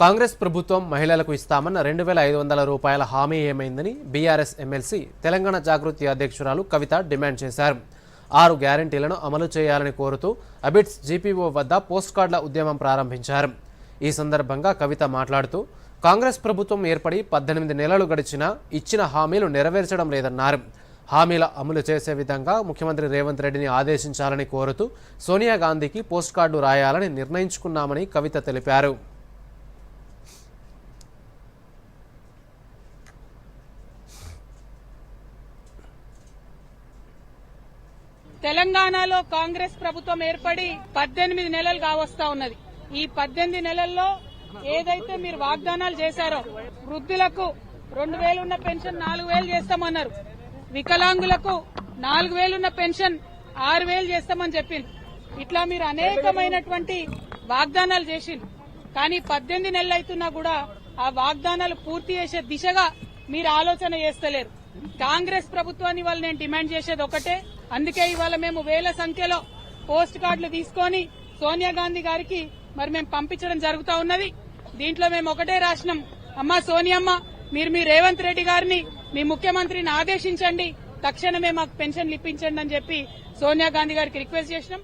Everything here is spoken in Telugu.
కాంగ్రెస్ ప్రభుత్వం మహిళలకు ఇస్తామన్న రెండు వేల ఐదు వందల రూపాయల హామీ ఏమైందని బీఆర్ఎస్ ఎమ్మెల్సీ తెలంగాణ జాగృతి అధ్యక్షురాలు కవిత డిమాండ్ చేశారు. ఆరు గ్యారంటీలను అమలు చేయాలని కోరుతూ అబిట్స్ జీపీఓ వద్ద పోస్ట్ కార్డుల ఉద్యమం ప్రారంభించారు. ఈ సందర్భంగా కవిత మాట్లాడుతూ కాంగ్రెస్ ప్రభుత్వం ఏర్పడి పద్దెనిమిది నెలలు గడిచినా ఇచ్చిన హామీలు నెరవేర్చడం లేదన్నారు. హామీల అమలు చేసే విధంగా ముఖ్యమంత్రి రేవంత్ రెడ్డిని ఆదేశించాలని కోరుతూ సోనియా గాంధీకి పోస్ట్ కార్డు రాయాలని నిర్ణయించుకున్నామని కవిత తెలిపారు. తెలంగాణలో కాంగ్రెస్ ప్రభుత్వం ఏర్పడి పద్దెనిమిది నెలలు కావస్తా ఉన్నది. ఈ పద్దెనిమిది నెలల్లో ఏదైతే మీరు వాగ్దానాలు చేశారో వృద్ధులకు రెండు వేలు ఉన్న పెన్షన్ నాలుగు వేలు చేస్తామన్నారు. వికలాంగులకు నాలుగు వేలున్న పెన్షన్ ఆరు వేలు చేస్తామని చెప్పింది. ఇట్లా మీరు అనేకమైనటువంటి వాగ్దానాలు చేసింది కానీ పద్దెనిమిది నెలలు అవుతున్నా కూడా ఆ వాగ్దానాలు పూర్తి చేసే దిశగా మీరు ఆలోచన చేస్తలేరు. కాంగ్రెస్ ప్రభుత్వాన్ని వాళ్ళు నేను డిమాండ్ చేసేది ఒకటే. అందుకే ఇవాళ మేము వేల సంఖ్యలో పోస్ట్ కార్డులు తీసుకొని సోనియా గాంధీ గారికి మరి మేము పంపించడం జరుగుతా ఉన్నది. దీంట్లో మేము ఒకటే రాసినాం. అమ్మా సోనియమ్మ మీరు మీ రేవంత్ రెడ్డి గారిని మీ ముఖ్యమంత్రిని ఆదేశించండి. తక్షణమే మాకు పెన్షన్లు ఇప్పించండి అని చెప్పి సోనియా గాంధీ గారికి రిక్వెస్ట్ చేసినాం.